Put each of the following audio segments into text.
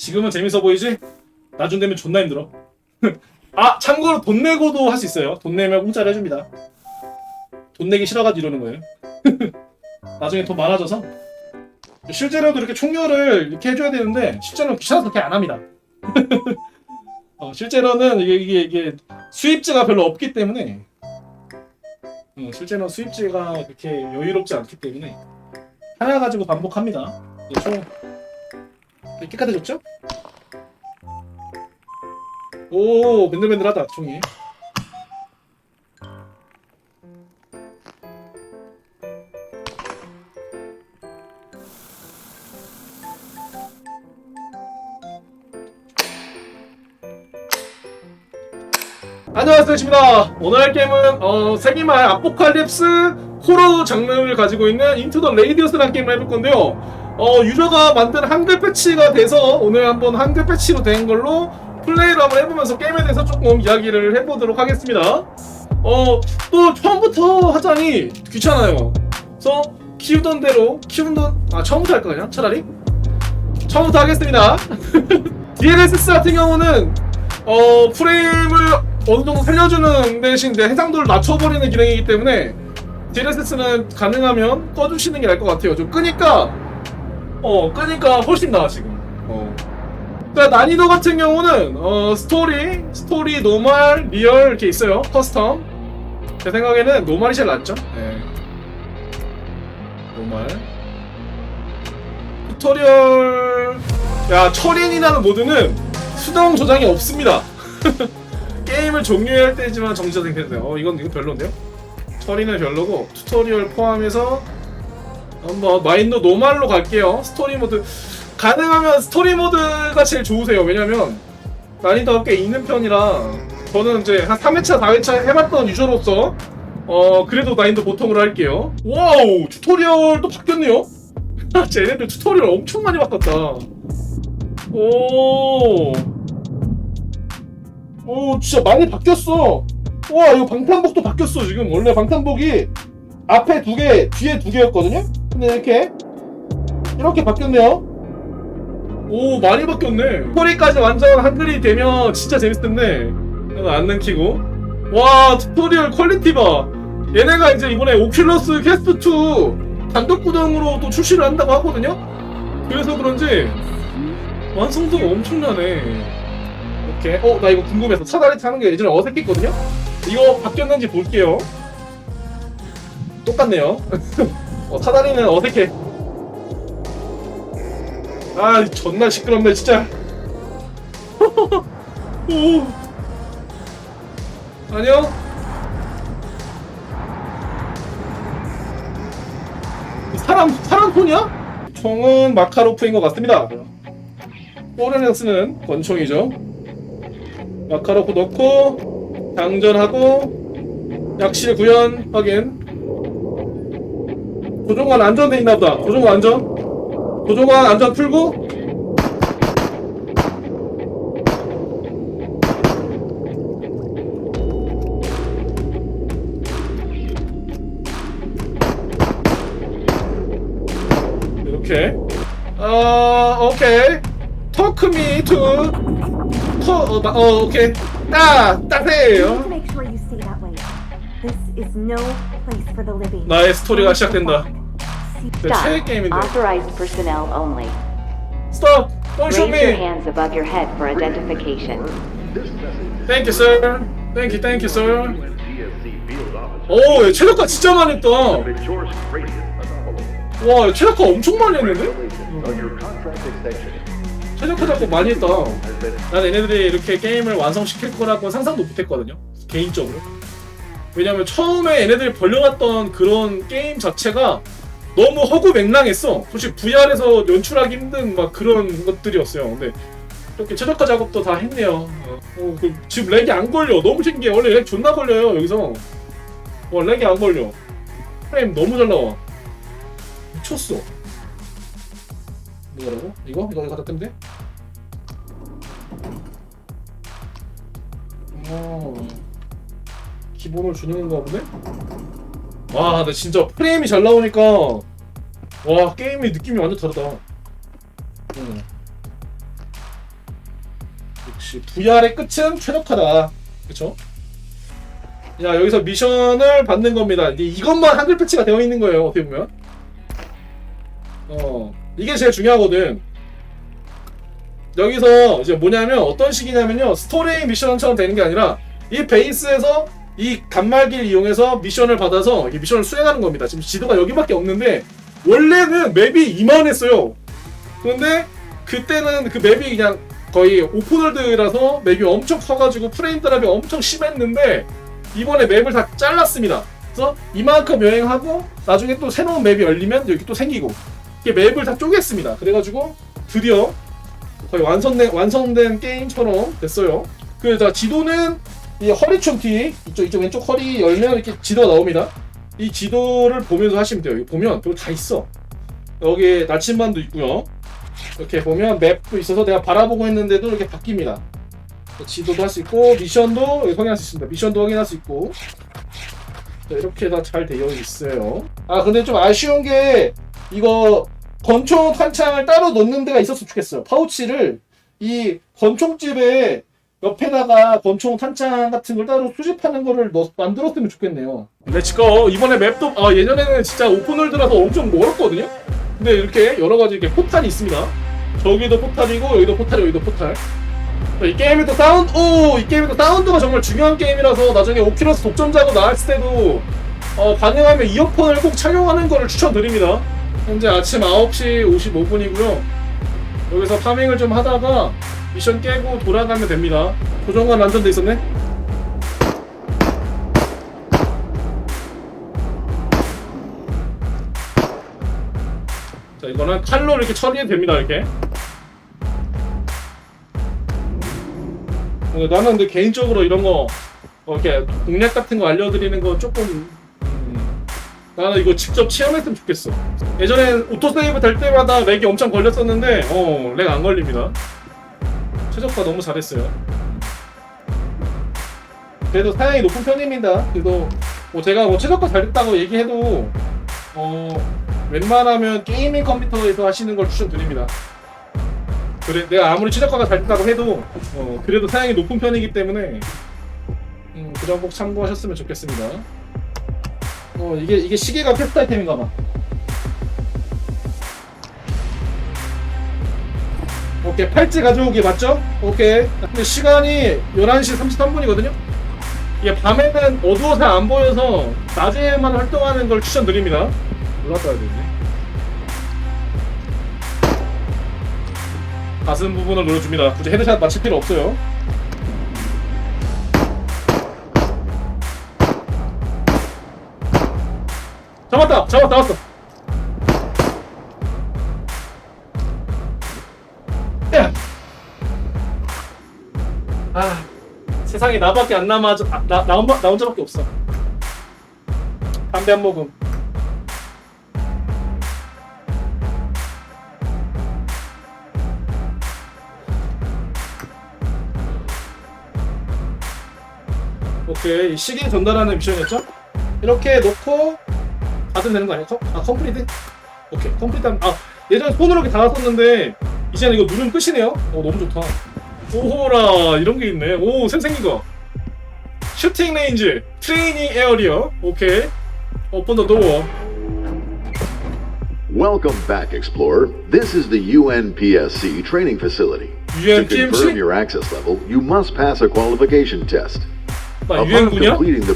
지금은 재밌어 보이지? 나중 되면 존나 힘들어. 아 참고로 돈 내고도 할 수 있어요. 돈 내면 공짜로 해줍니다. 돈 내기 싫어가지고 이러는 거예요. 나중에 돈 많아져서 실제로도 이렇게 총열을 이렇게 해줘야 되는데 실제로는 귀찮아서 그렇게 안 합니다. 어, 실제로는 이게, 이게 이게 수입지가 별로 없기 때문에 음, 실제로는 수입지가 그렇게 여유롭지 않기 때문에 하나 가지고 반복합니다. 네, 총 깨끗해졌죠? 오 맨들맨들하다 총이. 안녕하세요, 집니다. 오늘 할 게임은 어, 세기말 아포칼립스 호러 장르를 가지고 있는 인투 더 레이디어스라는 게임을 해볼 건데요. 어, 유저가 만든 한글 패치가 돼서 오늘 한번 한글 패치로 된 걸로 플레이를 한번 해보면서 게임에 대해서 조금 이야기를 해보도록 하겠습니다. 어, 또 처음부터 하자니 귀찮아요. 그래서 키우던 대로 키우던 아 처음부터 할까 그냥 차라리 처음부터 하겠습니다. DLSS 같은 경우는 어 프레임을 어느 정도 살려주는 대신에 해상도를 낮춰버리는 기능이기 때문에 DLSS는 가능하면 꺼주시는 게 나을 것 같아요. 좀 끄니까 어 끄니까 훨씬 나아 지금. 어. 그러니까 난이도 같은 경우는 어 스토리, 스토리, 노멀, 리얼 이렇게 있어요. 커스텀. 제 생각에는 노멀이 제일 낫죠. 네. 노멀. 튜토리얼 야 철인이라는 모드는 수동 조작이 없습니다. 게임을 종료할 때지만 정지가 생겼네요. 어 이건 이거 별론데요? 철인은 별로고 튜토리얼 포함해서 한번 마인드 노말로 갈게요. 스토리 모드 가능하면 스토리 모드가 제일 좋으세요. 왜냐면 난이도가 꽤 있는 편이라 저는 이제 한 3회차, 4회차 해봤던 유저로서 어 그래도 난이도 보통으로 할게요. 와우 튜토리얼 또 바뀌었네요. 쟤네들 튜토리얼 엄청 많이 바꿨다. 오. 오, 진짜 많이 바뀌었어. 와, 이거 방탄복도 바뀌었어, 지금. 원래 방탄복이 앞에 두 개, 뒤에 두 개였거든요? 근데 이렇게, 이렇게 바뀌었네요. 오, 많이 바뀌었네. 스토리까지 완전 한글이 되면 진짜 재밌을 텐데. 안 넘기고. 와, 튜토리얼 퀄리티 봐. 얘네가 이제 이번에 오큘러스 캐스트 2 단독 구동으로 또 출시를 한다고 하거든요? 그래서 그런지 완성도가 엄청나네. 오케이. 어, 나 이거 궁금해서 차다리 타는 게 예전에 어색했거든요? 이거 바뀌었는지 볼게요. 똑같네요. 어, 사다리는 어색해. 아, 존나 시끄럽네, 진짜. 오. 안녕? 사람, 사람 톤이야? 총은 마카로프인 것 같습니다. 포레넥스는 권총이죠. 마카로프 넣고 장전하고 약실 구현 확인 조종관 안전돼 있나 보다 조종관 안전 조종관 안전 풀고 이렇게 어 오케이 토크미 투 토, 어, 나- 어 오케이 따 You 따세요 need to make sure you stay that way. This is no place for the living. 나의 스토리가 시작된다 내 Stop. 최애 게임인데 Authorized personnel only. 스톱 don't shoot Raise your me hands above your head for identification. thank you sir thank you thank you sir 오얘 최저가 진짜 많이 했다 와얘 최저가 엄청 많이 했는데 최저가 잡고 많이 했다 난 얘네들이 이렇게 게임을 완성시킬 거라고 상상도 못 했거든요 개인적으로 왜냐면 처음에 얘네들이 벌려놨던 그런 게임 자체가 너무 허구맹랑했어. 솔직히 VR에서 연출하기 힘든 막 그런 것들이었어요. 근데 이렇게 최저가 작업도 다 했네요. 어, 어, 그 지금 렉이 안 걸려. 너무 신기해. 원래 렉 존나 걸려요 여기서. 와 렉이 안 걸려. 프레임 너무 잘 나와. 미쳤어. 뭐라고? 이거? 이거 갖다 돼? 어. 기본을 주는 건가 보네? 와 근데 진짜 프레임이 잘 나오니까 와 게임의 느낌이 완전 다르다 응. 역시 VR의 끝은 최적화다. 그쵸? 자, 여기서 미션을 받는 겁니다. 이게 이것만 한글 패치가 되어 있는 거예요, 어떻게 보면. 어, 이게 제일 중요하거든. 여기서 이제 뭐냐면 어떤 식이냐면요. 스토리 미션처럼 되는 게 아니라 이 베이스에서 이 간말기를 이용해서 미션을 받아서 이 미션을 수행하는 겁니다. 지금 지도가 여기밖에 없는데 원래는 맵이 이만했어요. 그런데 그때는 그 맵이 그냥 거의 오픈월드라서 맵이 엄청 커가지고 프레임 드랍이 엄청 심했는데 이번에 맵을 다 잘랐습니다. 그래서 이만큼 여행하고 나중에 또 새로운 맵이 열리면 여기 또 생기고 이게 맵을 다 쪼갰습니다. 그래가지고 드디어 거의 완성된 완성된 게임처럼 됐어요. 그래서 지도는 이 허리춤티 이쪽 이쪽 왼쪽 허리 열면 이렇게 지도가 나옵니다. 이 지도를 보면서 하시면 돼요. 여기 보면 별거 다 있어. 여기 나침반도 있고요. 이렇게 보면 맵도 있어서 내가 바라보고 있는데도 이렇게 바뀝니다. 지도도 할 수 있고 미션도 여기 확인할 수 있습니다. 미션도 확인할 수 있고 자, 이렇게 다 잘 되어 있어요. 아 근데 좀 아쉬운 게 이거 권총 탄창을 따로 놓는 데가 있었으면 좋겠어요. 파우치를 이 권총집에 옆에다가 권총 탄창 같은 걸 따로 수집하는 거를 넣, 만들었으면 좋겠네요. 렛츠고 이번에 맵도 아 예전에는 진짜 오픈월드라서 엄청 멀었거든요. 근데 이렇게 여러 가지 이렇게 포탈이 있습니다. 저기도 포탈이고 여기도 포탈 여기도 포탈. 자, 이 게임의 또 사운드 오 이 게임의 또 사운드가 정말 중요한 게임이라서 나중에 오키러스 독점자고 나왔을 때도 어, 가능하면 이어폰을 꼭 착용하는 거를 추천드립니다. 현재 아침 9시 55분이고요. 여기서 파밍을 좀 하다가 미션 깨고 돌아가면 됩니다. 조정관 안전돼 있었네? 자, 이거는 칼로 이렇게 처리해도 됩니다, 이렇게. 어, 나는 근데 개인적으로 이런 거, 어, 이렇게 공략 같은 거 알려드리는 거 조금, 음, 나는 이거 직접 체험했으면 좋겠어. 예전엔 오토세이브 될 때마다 렉이 엄청 걸렸었는데, 어, 렉 안 걸립니다. 최적화 너무 잘했어요. 그래도 사양이 높은 편입니다. 그래도 뭐 제가 뭐 최적화 잘했다고 얘기해도 어 웬만하면 게이밍 컴퓨터에서 하시는 걸 추천드립니다. 그래 내가 아무리 최적화가 잘 됐다고 해도 어 그래도 사양이 높은 편이기 때문에 음, 그점 꼭 참고하셨으면 좋겠습니다. 어 이게 이게 시계가 패스트 아이템인가 봐. 오케이 팔찌 가져오기 맞죠? 오케이. 근데 시간이 11시 33분이거든요? 이게 밤에는 어두워서 안 보여서 낮에만 활동하는 걸 추천드립니다. 올라가야 되지 가슴 부분을 노려줍니다. 굳이 헤드샷 맞힐 필요 없어요. 잡았다! 잡았다 잡았어 아 세상에 나밖에 안 남아 아, 나, 나, 혼자, 나 혼자밖에 없어. 담배 한 모금. 오케이. 시계 전달하는 미션이었죠? 이렇게 놓고 받으면 되는 거 아니야? 컴, 아 컴플리트? 오케이. 컴플리트 하면 아 예전에 손으로 이렇게 달았었는데 이제는 이거 누르면 끝이네요? 어 너무 좋다 오호라 이런 게 있네 오 생생긴 거 슈팅 레인지 트레이닝 에어리어 오케이 오픈 더 도어 Welcome back, Explorer. This is the UNPSC training facility. To confirm your access level, you must pass a qualification test. 나 Upon 유엔군이야? completing the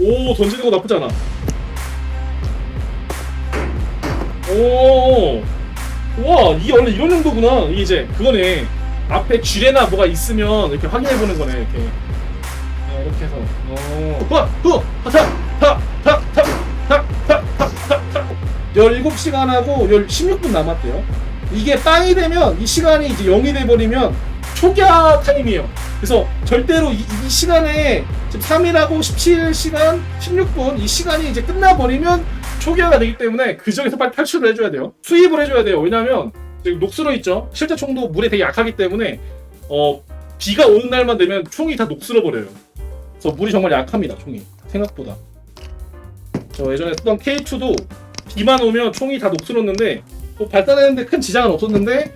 오 던지는 거 나쁘지 않아 오 우와 이게 원래 이런 정도구나 이게 이제 그거네 앞에 쥐레나 뭐가 있으면 이렇게 확인해 보는 거네 이렇게. 어, 이렇게 해서. 어 우와 후 타타타타타타타타 17시간 하고 16분 남았대요. 이게 빵이 되면 이 시간이 이제 0이 돼버리면 초기화 타임이에요. 그래서 절대로 이, 이 시간에 지금 3일하고 17시간 16분 이 시간이 이제 끝나버리면 초기화가 되기 때문에 그 중에서 빨리 탈출을 해줘야 돼요. 수입을 해줘야 돼요. 왜냐면 녹슬어 있죠. 실제 총도 물에 되게 약하기 때문에 어 비가 오는 날만 되면 총이 다 녹슬어 버려요. 그래서 물이 정말 약합니다. 총이 생각보다. 저 예전에 쓰던 K2도 비만 오면 총이 다 녹슬었는데 뭐 발사되는데 큰 지장은 없었는데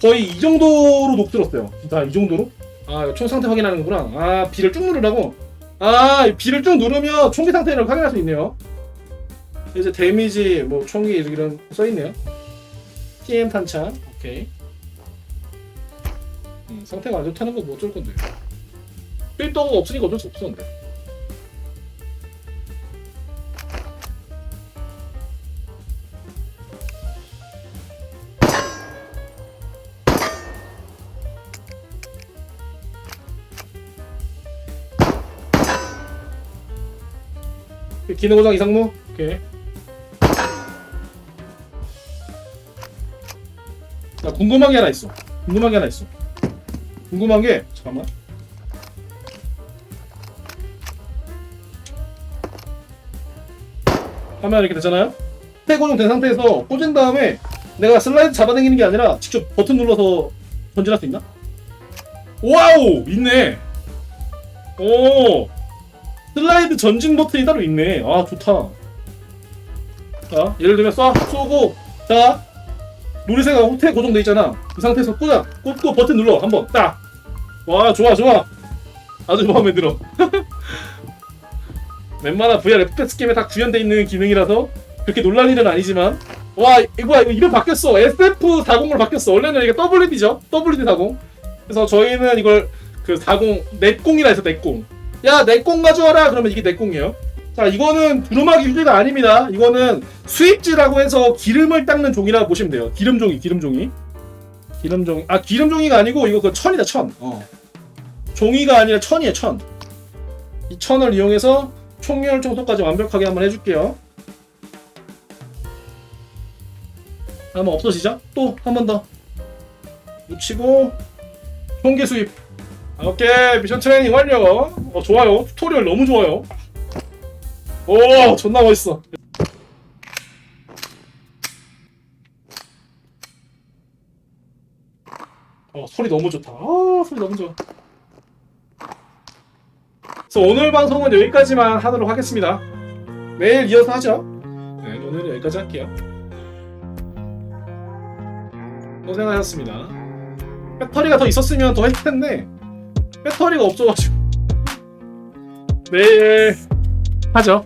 거의 이 정도로 녹슬었어요. 자, 이 정도로? 아, 총 상태 확인하는구나. 아, B를 쭉 누르라고? 아, 이 B를 쭉 누르면 총기 상태를 확인할 수 있네요. 이제 데미지, 뭐, 총기 이런 거 써있네요. TM 탄창, 오케이. 음, 상태가 안 좋다는 건 뭐 어쩔 건데. 필터가 없으니까 어쩔 수 없어, 근데. 기능 고장 이상무? 오케이. 나 궁금한 게 하나 있어. 궁금한 게 하나 있어. 궁금한 게 잠깐만. 화면 이렇게 되잖아요. 태 고정 된 상태에서 꽂은 다음에 내가 슬라이드 잡아당기는 게 아니라 직접 버튼 눌러서 전진할 수 있나? 와우 있네. 오 슬라이드 전진 버튼이 따로 있네. 아 좋다. 자 예를 들면 쏴 쏘고 자 놀이생각 호텔 고정돼 있잖아. 이 상태에서 꽂아 꽂고 버튼 눌러. 한번 딱. 와 좋아 좋아. 아주 마음에 들어. 웬만한 VR FPS 게임에 다 구현돼 있는 기능이라서 그렇게 놀랄 일은 아니지만. 와 이거 이거 이름 바뀌었어. SF40으로 바뀌었어. 원래는 이게 WD죠. WD40 그래서 저희는 이걸 그 40 넷공이라 해서 넷공. 야 넷공 가져와라! 그러면 이게 넷공이에요 자 이거는 두루마기 휴지가 아닙니다. 이거는 수입지라고 해서 기름을 닦는 종이라 보시면 돼요. 기름종이 기름종이. 기름종이. 아 기름종이가 아니고 이거 그 천이다 천. 어. 종이가 아니라 천이에요 천 이 천을 이용해서 총열 청소까지 완벽하게 한번 해줄게요. 한번 없어지죠? 또 한 번 더. 묻히고 총기 수입. 오케이. 미션 트레이닝 완료. 어 좋아요. 튜토리얼 너무 좋아요 오 존나 멋있어. 어 소리 너무 좋다. 아 소리 너무 좋아. 그래서 오늘 방송은 여기까지만 하도록 하겠습니다. 내일 이어서 하죠. 네 오늘은 여기까지 할게요. 고생하셨습니다. 배터리가 더 있었으면 더 했을 텐데 배터리가 없어가지고. 내일 하죠